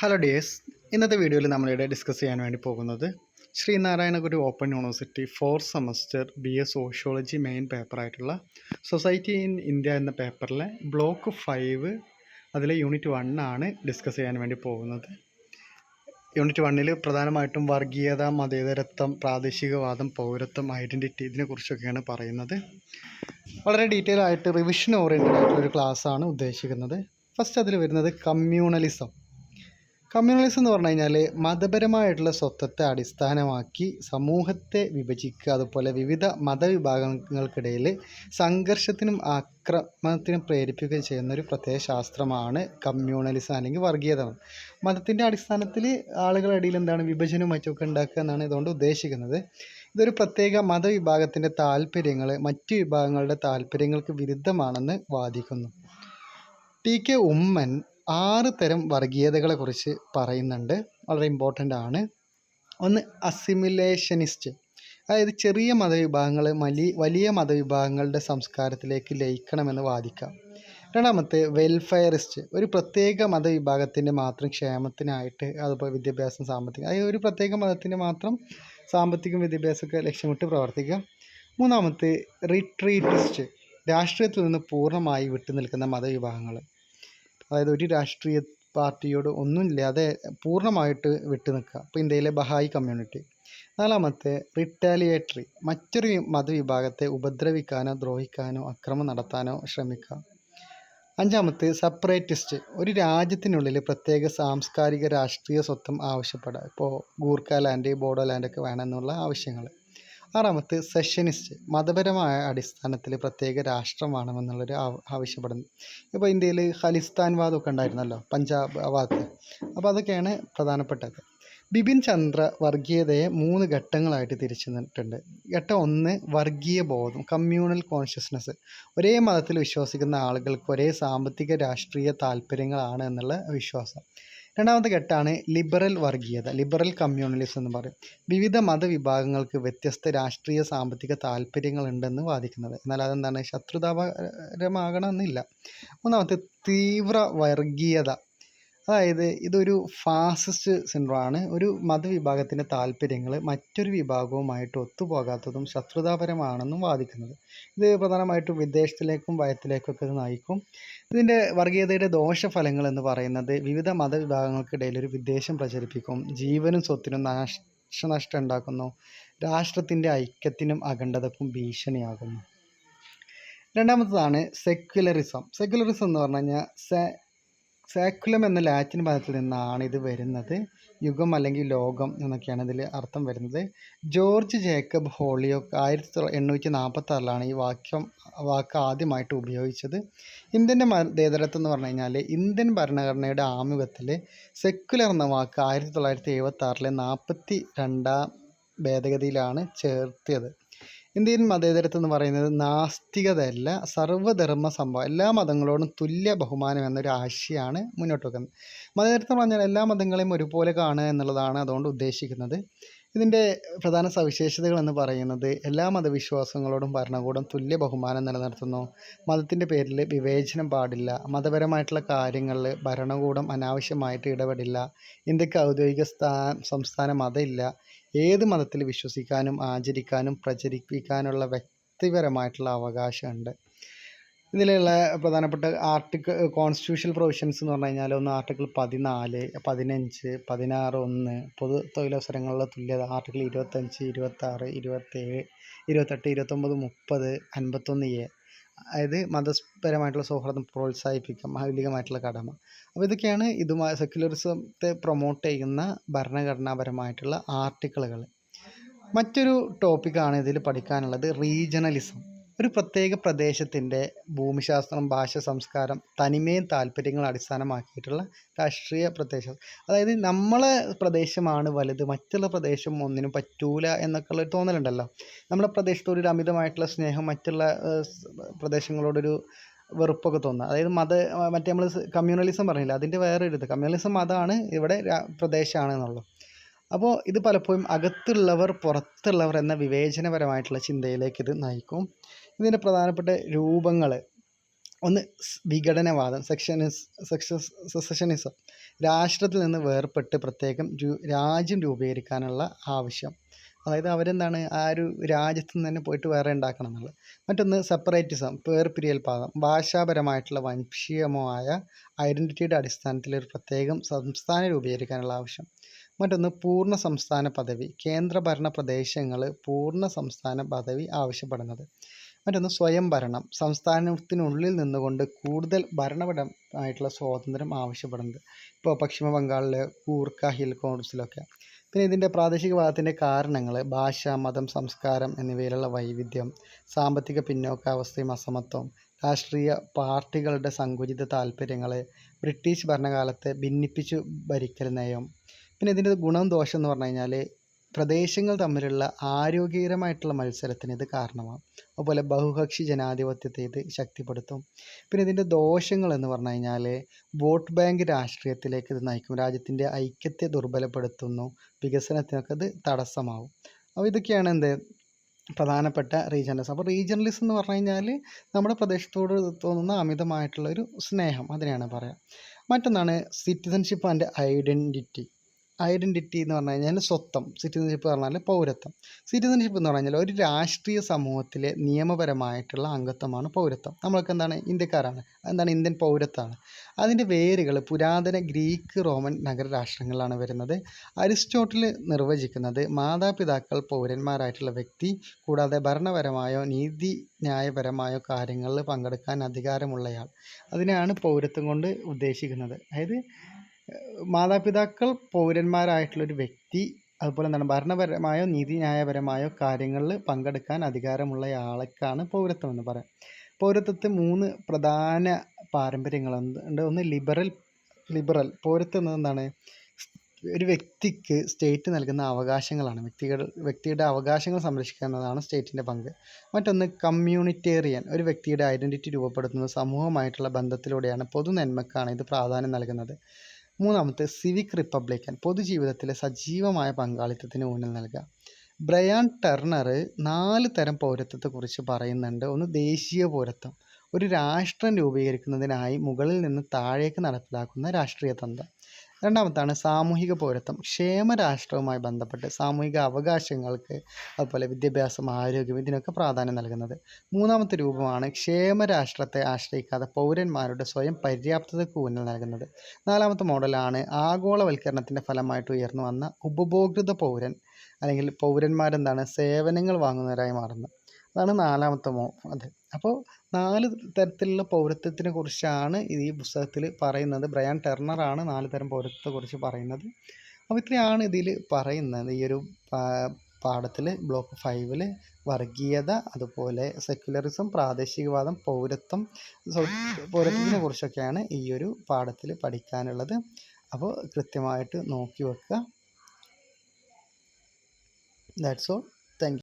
Hello dears ഇന്നത്തെ വീഡിയോയിൽ നമ്മളിവിടെ ഡിസ്കസ് ചെയ്യാൻ വേണ്ടി പോകുന്നത് Sree Narayana Guru open university fourth semester B A sociology main പേപ്പറായിട്ടുള്ള society in India എന്ന പേപ്പറിലെ ബ്ലോക്ക് ഫൈവ് അതിലെ യൂണിറ്റ് വൺ ആണ് ഡിസ്കസ് ചെയ്യാൻ വേണ്ടി പോകുന്നത്. യൂണിറ്റ് വണ്ണിൽ പ്രധാനമായിട്ടും വർഗീയത മതേതരത്വം പ്രാദേശികവാദം പൗരത്വം ഐഡന്റിറ്റി ഇതിനെക്കുറിച്ചൊക്കെയാണ് പറയുന്നത്. വളരെ ഡീറ്റെയിൽ ആയിട്ട് റിവിഷൻ ഓറിയന്റഡ് ആയിട്ടുള്ള ഒരു ക്ലാസ് ആണ് ഉദ്ദേശിക്കുന്നത്. ഫസ്റ്റ് അതിൽ വരുന്നത് കമ്മ്യൂണലിസം കമ്മ്യൂണലിസം എന്ന് പറഞ്ഞു കഴിഞ്ഞാൽ മതപരമായിട്ടുള്ള സ്വത്വത്തെ അടിസ്ഥാനമാക്കി സമൂഹത്തെ വിഭജിക്കുക അതുപോലെ വിവിധ മതവിഭാഗങ്ങൾക്കിടയിൽ സംഘർഷത്തിനും ആക്രമണത്തിനും പ്രേരിപ്പിക്കുകയും ചെയ്യുന്ന ഒരു പ്രത്യേക ശാസ്ത്രമാണ് കമ്മ്യൂണലിസം അല്ലെങ്കിൽ വർഗീയത മതത്തിന്റെ അടിസ്ഥാനത്തിൽ ആളുകളിടയിൽ എന്താണ് വിഭജനവും മറ്റുമൊക്കെ ഉണ്ടാക്കുക എന്നാണ് ഇതുകൊണ്ട് ഉദ്ദേശിക്കുന്നത്. ഇതൊരു പ്രത്യേക മതവിഭാഗത്തിന്റെ താല്പര്യങ്ങൾ മറ്റു വിഭാഗങ്ങളുടെ താല്പര്യങ്ങൾക്ക് വിരുദ്ധമാണെന്ന് വാദിക്കുന്നു. ടി കെ ഉമ്മൻ ആറ് തരം വർഗീയതകളെ കുറിച്ച് പറയുന്നുണ്ട്. വളരെ ഇമ്പോർട്ടന്റ് ആണ്. ഒന്ന് അസിമിലേഷനിസ്റ്റ്. അതായത് ചെറിയ മതവിഭാഗങ്ങൾ വലിയ വലിയ മതവിഭാഗങ്ങളുടെ സംസ്കാരത്തിലേക്ക് ലയിക്കണമെന്ന് വാദിക്കാം. രണ്ടാമത്തെ വെൽഫെയറിസ്റ്റ്. ഒരു പ്രത്യേക മതവിഭാഗത്തിന്റെ മാത്രം ക്ഷേമത്തിനായിട്ട് അതുപോലെ വിദ്യാഭ്യാസം സാമ്പത്തികം. അതായത് ഒരു പ്രത്യേക മതത്തിന്റെ മാത്രം സാമ്പത്തികം വിദ്യാഭ്യാസമൊക്കെ ലക്ഷ്യമിട്ട് പ്രവർത്തിക്കുക. മൂന്നാമത്തെ റിട്രീറ്റിസ്റ്റ്. രാഷ്ട്രീയത്തിൽ നിന്ന് പൂർണമായി വിട്ടുനിൽക്കുന്ന മതവിഭാഗങ്ങൾ. അതായത് ഒരു രാഷ്ട്രീയ പാർട്ടിയോട് ഒന്നുമില്ലാതെ പൂർണമായിട്ട് വിട്ടു നിൽക്കുക. ഇപ്പോൾ ഇന്ത്യയിലെ ബഹായി കമ്മ്യൂണിറ്റി നാലാമത്തെ റിറ്റാലിയേറ്ററി മറ്റൊരു മതവിഭാഗത്തെ ഉപദ്രവിക്കാനോ ദ്രോഹിക്കാനോ അക്രമം നടത്താനോ ശ്രമിക്കുക. അഞ്ചാമത്തെ സെപ്പറേറ്റിസ്റ്റ് ഒരു രാജ്യത്തിനുള്ളിൽ പ്രത്യേക സാംസ്കാരിക രാഷ്ട്രീയ സ്വത്വം ആവശ്യപ്പെടുക. ഇപ്പോൾ ഗൂർഖ ലാൻഡ് ബോഡോ ലാൻഡൊക്കെ വേണമെന്നുള്ള ആവശ്യങ്ങൾ. ആറാമത്തെ സെഷനിസ്റ്റ് മതപരമായ അടിസ്ഥാനത്തിൽ പ്രത്യേക രാഷ്ട്രം വേണമെന്നുള്ളൊരു ആവശ്യപ്പെടുന്നു. ഇപ്പോൾ ഇന്ത്യയിൽ ഖലിസ്ഥാൻ വാദമൊക്കെ ഉണ്ടായിരുന്നല്ലോ പഞ്ചാബ് ഭാഗത്ത് അപ്പോൾ അതൊക്കെയാണ് പ്രധാനപ്പെട്ടത്. ബിപിൻ ചന്ദ്ര വർഗീയതയെ മൂന്ന് ഘട്ടങ്ങളായിട്ട് തിരിച്ചിട്ടുണ്ട്. ഘട്ടം ഒന്ന് വർഗീയ ബോധം കമ്മ്യൂണൽ കോൺഷ്യസ്നസ്. ഒരേ മതത്തിൽ വിശ്വസിക്കുന്ന ആളുകൾക്ക് ഒരേ സാമ്പത്തിക രാഷ്ട്രീയ താല്പര്യങ്ങളാണ് എന്നുള്ള വിശ്വാസം. രണ്ടാമത്തെ ഘട്ടമാണ് ലിബറൽ വർഗീയത ലിബറൽ കമ്മ്യൂണലിസം എന്ന് പറയും. വിവിധ മതവിഭാഗങ്ങൾക്ക് വ്യത്യസ്ത രാഷ്ട്രീയ സാമ്പത്തിക താല്പര്യങ്ങളുണ്ടെന്ന് വാദിക്കുന്നത്. എന്നാൽ അതെന്താണ്? ശത്രുതാപരമാകണമെന്നില്ല. മൂന്നാമത്തെ തീവ്ര വർഗീയത അതായത് ഇതൊരു ഫാസിസ്റ്റ് സിൻഡ്രോമാണ് ഒരു മതവിഭാഗത്തിന്റെ താല്പര്യങ്ങൾ മറ്റൊരു വിഭാഗവുമായിട്ട് ഒത്തുപോകാത്തതും ശത്രുതാപരമാണെന്നും വാദിക്കുന്നത്. ഇത് പ്രധാനമായിട്ടും വിദേശത്തിലേക്കും ഭയത്തിലേക്കൊക്കെ ഇത് നയിക്കും. ഇതിന്റെ വർഗീയതയുടെ ദോഷഫലങ്ങൾ എന്ന് പറയുന്നത് വിവിധ മതവിഭാഗങ്ങൾക്കിടയിൽ ഒരു വിദ്വേഷം പ്രചരിപ്പിക്കും. ജീവനും സ്വത്തിനും നാശനഷ്ടം ഉണ്ടാക്കുന്നു രാഷ്ട്രത്തിന്റെ ഐക്യത്തിനും അഖണ്ഡതക്കും ഭീഷണിയാകുന്നു. രണ്ടാമത്തതാണ് സെക്യുലറിസം സെക്യുലറിസം എന്ന് പറഞ്ഞു കഴിഞ്ഞാൽ സാക്കുലം എന്ന ലാറ്റിൻ പദത്തിൽ നിന്നാണ് ഇത് വരുന്നത്. യുഗം അല്ലെങ്കിൽ ലോകം എന്നൊക്കെയാണ് ഇതിൽ അർത്ഥം വരുന്നത്. ജോർജ് ജേക്കബ് ഹോളിയോക്ക് ആയിരത്തി എണ്ണൂറ്റി നാൽപ്പത്തി ആറിലാണ് ഈ വാക്യം വാക്ക് ആദ്യമായിട്ട് ഉപയോഗിച്ചത്. ഇന്ത്യന്റെ മതേതരത്വം എന്ന് പറഞ്ഞു കഴിഞ്ഞാൽ ഇന്ത്യൻ ഭരണഘടനയുടെ ആമുഖത്തിൽ സെക്കുലർ എന്ന വാക്ക് ആയിരത്തി തൊള്ളായിരത്തി എഴുപത്തി ആറിലെ നാൽപ്പത്തി രണ്ടാം ഭേദഗതിയിലാണ് ചേർത്തിയത്. ഇന്ത്യൻ മതേതരത്വം എന്ന് പറയുന്നത് നാസ്തികതയല്ല സർവധർമ്മ സംഭവം. എല്ലാ മതങ്ങളോടും തുല്യ ബഹുമാനം എന്നൊരു ആശയമാണ് മുന്നോട്ട് വെക്കുന്നത്. മതേതരത്വം പറഞ്ഞാൽ എല്ലാ മതങ്ങളെയും ഒരുപോലെ കാണുക എന്നുള്ളതാണ് അതുകൊണ്ട് ഉദ്ദേശിക്കുന്നത്. ഇതിന്റെ പ്രധാന സവിശേഷതകൾ എന്ന് പറയുന്നത് എല്ലാ മതവിശ്വാസങ്ങളോടും ഭരണകൂടം തുല്യ ബഹുമാനം നിലനിർത്തുന്നു. മതത്തിന്റെ പേരിൽ വിവേചനം പാടില്ല. മതപരമായിട്ടുള്ള കാര്യങ്ങളിൽ ഭരണകൂടം അനാവശ്യമായിട്ട് ഇടപെടില്ല. ഇന്ത്യയ്ക്ക് ഔദ്യോഗിക സ്ഥാ സംസ്ഥാന മതമില്ല. ഏത് മതത്തിൽ വിശ്വസിക്കാനും ആചരിക്കാനും പ്രചരിപ്പിക്കാനുള്ള വ്യക്തിപരമായിട്ടുള്ള അവകാശമുണ്ട്. ഇതിലുള്ള പ്രധാനപ്പെട്ട ആർട്ടിക്കിൾ കോൺസ്റ്റിറ്റ്യൂഷണൽ പ്രൊവിഷൻസ് എന്ന് പറഞ്ഞു കഴിഞ്ഞാൽ ഒന്ന് ആർട്ടിക്കിൾ പതിനാല് പതിനഞ്ച് പതിനാറ് ഒന്ന് പൊതു തൊഴിലവസരങ്ങളിലെ തുല്യത ആർട്ടിക്കിൾ ഇരുപത്തഞ്ച് ഇരുപത്താറ് ഇരുപത്തേഴ് ഇരുപത്തെട്ട് ഇരുപത്തൊമ്പത് മുപ്പത് അൻപത്തൊന്ന് എ. അതായത് മതപരമായിട്ടുള്ള സൗഹൃദം പ്രോത്സാഹിപ്പിക്കാം മൗലികമായിട്ടുള്ള കടമ. അപ്പോൾ ഇതൊക്കെയാണ് ഇതുമായി സെക്യുലറിസത്തെ പ്രൊമോട്ട് ചെയ്യുന്ന ഭരണഘടനാപരമായിട്ടുള്ള ആർട്ടിക്കിളുകൾ മറ്റൊരു ടോപ്പിക്കാണ് ഇതിൽ പഠിക്കാനുള്ളത് റീജണലിസം ഒരു പ്രത്യേക പ്രദേശത്തിന്റെ ഭൂമിശാസ്ത്രം ഭാഷ സംസ്കാരം തനിമയും താല്പര്യങ്ങളും അടിസ്ഥാനമാക്കിയിട്ടുള്ള രാഷ്ട്രീയ പ്രദേശം. അതായത് നമ്മളെ പ്രദേശമാണ് വലുത് മറ്റുള്ള പ്രദേശം ഒന്നിനും പറ്റൂല എന്നൊക്കെ ഒരു തോന്നലുണ്ടല്ലോ. നമ്മുടെ പ്രദേശത്തോട് ഒരു അമിതമായിട്ടുള്ള സ്നേഹം മറ്റുള്ള പ്രദേശങ്ങളോടൊരു വെറുപ്പൊക്കെ തോന്നുക. അതായത് മത മറ്റേ നമ്മൾ കമ്മ്യൂണലിസം പറഞ്ഞില്ല അതിന്റെ വേറെ ഒരു ഇത്. കമ്മ്യൂണലിസം മതമാണ് ഇവിടെ പ്രദേശമാണ് എന്നുള്ളത് അപ്പോൾ ഇത് പലപ്പോഴും അകത്തുള്ളവർ പുറത്തുള്ളവർ എന്ന വിവേചനപരമായിട്ടുള്ള ചിന്തയിലേക്ക് ഇത് നയിക്കും. ഇതിന്റെ പ്രധാനപ്പെട്ട രൂപങ്ങൾ ഒന്ന് വിഘടനവാദം സെക്ഷനിസ് സെക്ഷസ് സെസഷനിസം രാഷ്ട്രത്തിൽ നിന്ന് വേർപെട്ട് പ്രത്യേകം രാജ്യം രൂപീകരിക്കാനുള്ള ആവശ്യം. അതായത് അവരെന്താണ് ആ ഒരു രാജ്യത്ത് നിന്ന് തന്നെ പോയിട്ട് വേറെ ഉണ്ടാക്കണം എന്നുള്ളത്. മറ്റൊന്ന് സെപ്പറേറ്റിസം വേർപിരിയൽവാദം ഭാഷാപരമായിട്ടുള്ള വംശീയമായ ഐഡന്റിറ്റിയുടെ അടിസ്ഥാനത്തിൽ ഒരു പ്രത്യേകം സംസ്ഥാനം രൂപീകരിക്കാനുള്ള ആവശ്യം. മറ്റൊന്ന് പൂർണ സംസ്ഥാന പദവി കേന്ദ്രഭരണ പ്രദേശങ്ങൾ പൂർണ സംസ്ഥാന പദവി ആവശ്യപ്പെടുന്നത്. മറ്റൊന്ന് സ്വയം ഭരണം. സംസ്ഥാനത്തിനുള്ളിൽ നിന്നുകൊണ്ട് കൂടുതൽ ഭരണപരമായിട്ടുള്ള സ്വാതന്ത്ര്യം ആവശ്യപ്പെടുന്നത്. ഇപ്പോൾ പശ്ചിമ ബംഗാളിലെ കൂർക്ക ഹിൽ കൗൺസിലൊക്കെ. പിന്നെ ഇതിന്റെ പ്രാദേശികവാദത്തിന്റെ കാരണങ്ങൾ ഭാഷ മതം സംസ്കാരം എന്നിവയിലുള്ള വൈവിധ്യം സാമ്പത്തിക പിന്നോക്കാവസ്ഥയും അസമത്വം രാഷ്ട്രീയ പാർട്ടികളുടെ സങ്കുചിത താല്പര്യങ്ങൾ ബ്രിട്ടീഷ് ഭരണകാലത്തെ ഭിന്നിപ്പിച്ചു ഭരിക്കൽ നയം. പിന്നെ ഇതിന്റെ ഗുണം ദോഷം എന്ന് പറഞ്ഞു കഴിഞ്ഞാൽ പ്രദേശങ്ങൾ തമ്മിലുള്ള ആരോഗ്യകരമായിട്ടുള്ള മത്സരത്തിന് ഇത് കാരണമാകും അതുപോലെ ബഹുകക്ഷി ജനാധിപത്യത്തെ ഇത് ശക്തിപ്പെടുത്തും. പിന്നെ ഇതിന്റെ ദോഷങ്ങൾ എന്ന് പറഞ്ഞു കഴിഞ്ഞാൽ വോട്ട് ബാങ്ക് രാഷ്ട്രീയത്തിലേക്ക് ഇത് നയിക്കും. രാജ്യത്തിന്റെ ഐക്യത്തെ ദുർബലപ്പെടുത്തുന്നു. വികസനത്തിനൊക്കെ ഇത് തടസ്സമാവും. അപ്പോൾ ഇതൊക്കെയാണ് എന്ത്? പ്രധാനപ്പെട്ട റീജിയണലിസം അപ്പോൾ റീജിയണലിസം എന്ന് പറഞ്ഞു കഴിഞ്ഞാൽ നമ്മുടെ പ്രദേശത്തോട് തോന്നുന്ന അമിതമായിട്ടുള്ള ഒരു സ്നേഹം. അതിനെയാണ് പറയുക. മറ്റൊന്നാണ് സിറ്റിസൺഷിപ്പ് ആൻഡ് ഐഡന്റിറ്റി. ഐഡന്റിറ്റി എന്ന് പറഞ്ഞു കഴിഞ്ഞാൽ സ്വത്വം സിറ്റിസൺഷിപ്പ് എന്ന് പറഞ്ഞാൽ പൗരത്വം. സിറ്റിസൺഷിപ്പ് എന്ന് പറഞ്ഞാൽ ഒരു രാഷ്ട്രീയ സമൂഹത്തിലെ നിയമപരമായിട്ടുള്ള അംഗത്വമാണ് പൗരത്വം. നമ്മൾക്ക് എന്താണ്? ഇന്ത്യക്കാരാണ്. എന്താണ്? ഇന്ത്യൻ പൗരത്വമാണ്. അതിന്റെ വേരുകൾ പുരാതന ഗ്രീക്ക് റോമൻ നഗരരാഷ്ട്രങ്ങളിലാണ് വരുന്നത്. അരിസ്റ്റോട്ടിൽ നിർവചിക്കുന്നത് മാതാപിതാക്കൾ പൗരന്മാരായിട്ടുള്ള വ്യക്തി കൂടാതെ ഭരണപരമായോ നീതി ന്യായപരമായോ കാര്യങ്ങളിൽ പങ്കെടുക്കാൻ അധികാരമുള്ളയാൾ. അതിനെയാണ് പൗരത്വം കൊണ്ട് ഉദ്ദേശിക്കുന്നത്. അതായത് മാതാപിതാക്കൾ പൗരന്മാരായിട്ടുള്ളൊരു വ്യക്തി അതുപോലെ എന്താണ് ഭരണപരമായോ നീതിന്യായപരമായോ കാര്യങ്ങളിൽ പങ്കെടുക്കാൻ അധികാരമുള്ളയാൾക്കാണ് പൗരത്വം എന്ന് പറയുക പൗരത്വത്തെ മൂന്ന് പ്രധാന പാരമ്പര്യങ്ങളുണ്ട് ഒന്ന് ലിബറൽ ലിബറൽ പൗരത്വം എന്താണ്? ഒരു വ്യക്തിക്ക് സ്റ്റേറ്റ് നൽകുന്ന അവകാശങ്ങളാണ്. വ്യക്തികൾ വ്യക്തിയുടെ അവകാശങ്ങൾ സംരക്ഷിക്കുക എന്നതാണ് സ്റ്റേറ്റിന്റെ പങ്ക്. മറ്റൊന്ന് കമ്മ്യൂണിറ്റേറിയൻ ഒരു വ്യക്തിയുടെ ഐഡന്റിറ്റി രൂപപ്പെടുത്തുന്ന സമൂഹമായിട്ടുള്ള ബന്ധത്തിലൂടെയാണ് പൊതു നന്മക്കാണ് ഇത് പ്രാധാന്യം നൽകുന്നത്. മൂന്നാമത്തെ സിവിക് റിപ്പബ്ലിക്കൻ പൊതുജീവിതത്തിലെ സജീവമായ പങ്കാളിത്തത്തിന് ഊന്നൽ നൽകുക. ബ്രയാൻ ടെർണർ നാല് തരം പൗരത്വത്തെക്കുറിച്ച് പറയുന്നുണ്ട്. ഒന്ന് ദേശീയ പൗരത്വം. ഒരു രാഷ്ട്രം രൂപീകരിക്കുന്നതിനായി മുകളിൽ നിന്ന് താഴേക്ക് നടപ്പിലാക്കുന്ന രാഷ്ട്രീയ തന്ത്രം രണ്ടാമത്താണ് സാമൂഹിക പൗരത്വം. ക്ഷേമരാഷ്ട്രവുമായി ബന്ധപ്പെട്ട് സാമൂഹിക അവകാശങ്ങൾക്ക് അതുപോലെ വിദ്യാഭ്യാസം ആരോഗ്യം ഇതിനൊക്കെ പ്രാധാന്യം നൽകുന്നത്. മൂന്നാമത്തെ രൂപമാണ് ക്ഷേമരാഷ്ട്രത്തെ ആശ്രയിക്കാതെ പൗരന്മാരുടെ സ്വയം പര്യാപ്തതയ്ക്ക് ഊന്നൽ നൽകുന്നത്. നാലാമത്തെ മോഡലാണ് ആഗോളവൽക്കരണത്തിന്റെ ഫലമായിട്ട് ഉയർന്നു വന്ന ഉപഭോക്തൃ പൗരൻ അല്ലെങ്കിൽ പൗരന്മാരെന്താണ് സേവനങ്ങൾ വാങ്ങുന്നവരായി മാറുന്നത്. അതാണ് നാലാമത്തെ മോ അത്. അപ്പോൾ നാല് തരത്തിലുള്ള പൗരത്വത്തിനെ കുറിച്ചാണ് ഈ പുസ്തകത്തിൽ പറയുന്നത്. ബ്രയാൻ ടെർണറാണ് നാല് തരം പൗരത്വത്തെക്കുറിച്ച് പറയുന്നത്. അപ്പോൾ ഇത്രയാണ് ഇതിൽ പറയുന്നത്. ഈ ഒരു പാഠത്തിൽ ബ്ലോക്ക് ഫൈവിൽ വർഗീയത അതുപോലെ സെക്യുലറിസം പ്രാദേശികവാദം പൗരത്വം പൗരത്വത്തിനെ കുറിച്ചൊക്കെയാണ് ഈ ഒരു പാഠത്തിൽ പഠിക്കാനുള്ളത്. അപ്പോൾ കൃത്യമായിട്ട് നോക്കി വെക്കുക. That's all thank